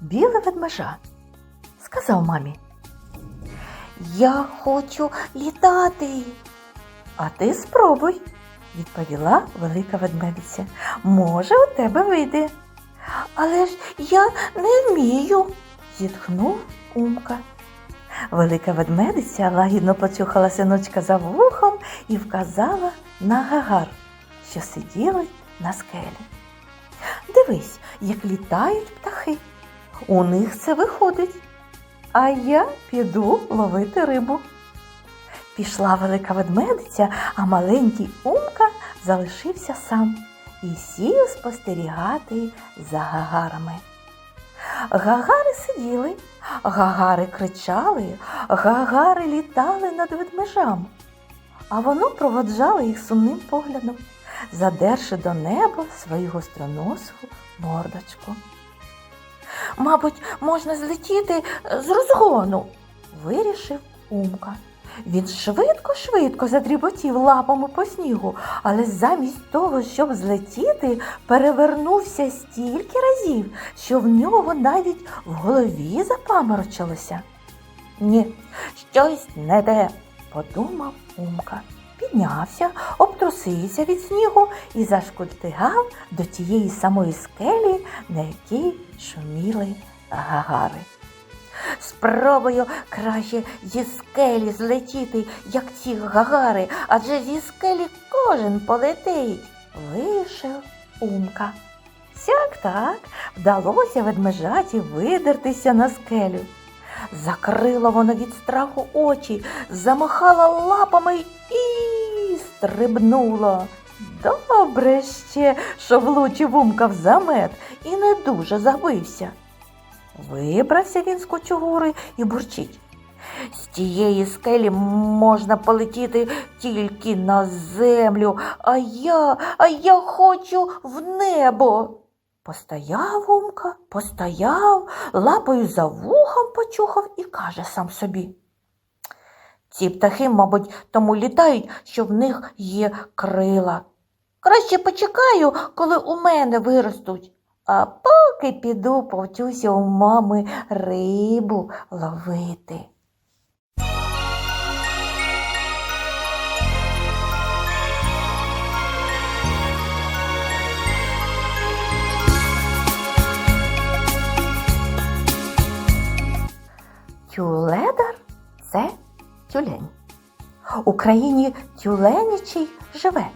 біле ведмежа. Сказав мамі. Я хочу літати. А ти спробуй, відповіла велика ведмедиця. Може, у тебе вийде. Але ж я не вмію, зітхнув Умка. Велика ведмедиця лагідно почухала синочка за вухом і вказала на гагар, що сиділи на скелі. Дивись, як літають птахи. У них це виходить. А я піду ловити рибу. Пішла велика ведмедиця, а маленький Умка залишився сам і сів спостерігати за гагарами. Гагари сиділи, гагари кричали, гагари літали над ведмежами, а воно проводжало їх сумним поглядом, задерши до неба свою гостроносу мордочку. Мабуть, можна злетіти з розгону, вирішив Умка. Він швидко-швидко задріботів лапами по снігу, але замість того, щоб злетіти, перевернувся стільки разів, що в нього навіть в голові запаморочилося. Ні, щось не те, подумав Умка. Піднявся, обтрусився від снігу і зашкультигав до тієї самої скелі, на якій шуміли гагари. Спробую краще зі скелі злетіти, як ці гагари, адже зі скелі кожен полетить, вирішив Умка. Сяк так вдалося ведмежаті видертися на скелю. Закрило воно від страху очі, замахало лапами і стрибнуло. Добре ще, що влучив Умка в замет і не дуже забився. Вибрався він з кучугури і бурчить. З тієї скелі можна полетіти тільки на землю, а я, а я хочу в небо. Постояв Умка, постояв, лапою за вухом почухав і каже сам собі. Ці птахи, мабуть, тому літають, що в них є крила. Краще почекаю, коли у мене виростуть. А поки піду повчуся у мами рибу ловити. Тюледар це тюлень. У країні тюленячий живе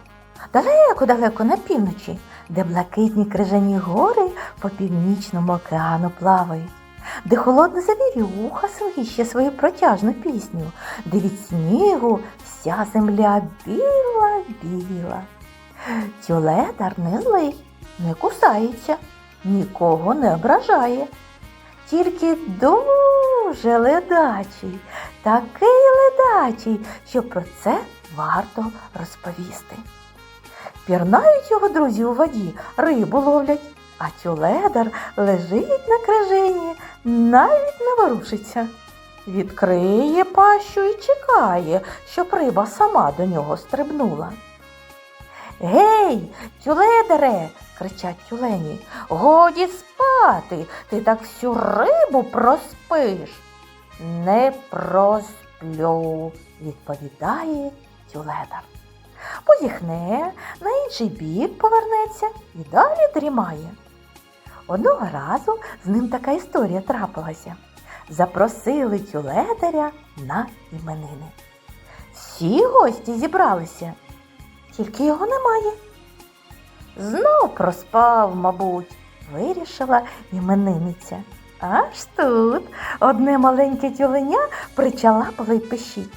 далеко-далеко на півночі, де блакитні крижані гори по північному океану плавають, де холодна завірюха свище свою протяжну пісню, де від снігу вся земля біла-біла. Тюледар не злий, не кусається, нікого не ображає, тільки дуже ледачий, такий ледачий, що про це варто розповісти. Пірнають його друзі у воді, рибу ловлять, а тюледар лежить на крижині, навіть не ворушиться. Відкриє пащу і чекає, щоб риба сама до нього стрибнула. Гей, тюледере, кричать тюлені, годі спати, ти так всю рибу проспиш. Не просплю, відповідає тюледар позіхне, на інший бік повернеться і далі дрімає. Одного разу з ним така історія трапилася. Запросили тюледаря на іменини. Всі гості зібралися, тільки його немає. Знов проспав, мабуть, вирішила іменинниця. Аж тут одне маленьке тюленя причалапало й пищить.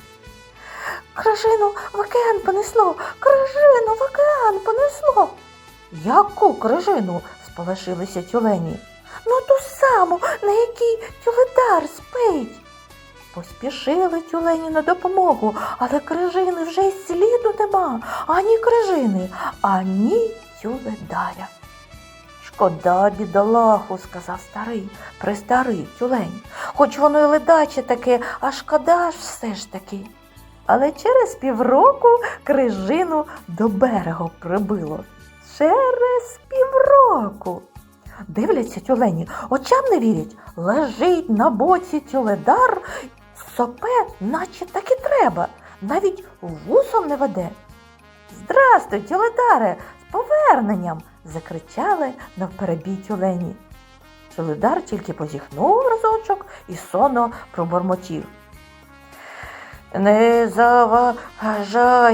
Крижину в океан понесло, крижину в океан понесло. Яку крижину? сполошилися тюлені. Ну ту саму, на якій тюледар спить. Поспішили тюлені на допомогу, але крижини вже й сліду нема, ані крижини, ані тюледаря. Шкода бідолаху, сказав старий, престарий тюлень. Хоч воно й ледаче таке, а шкода ж все ж таки. Але через півроку крижину до берега прибило. Через півроку. дивляться тюлені, очам не вірять. Лежить на боці тюледар, сопе, наче так і треба, навіть вусом не веде. Здрастуй, тюледаре, поверненням. закричали навперебій тюлені. Тюледар тільки позіхнув разочок і сонно пробормотів. Не заважайте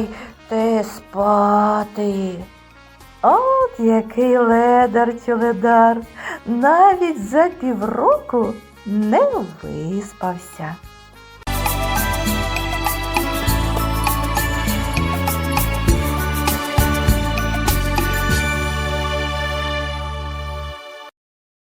спати. От який ледар тюледар, навіть за півроку не виспався.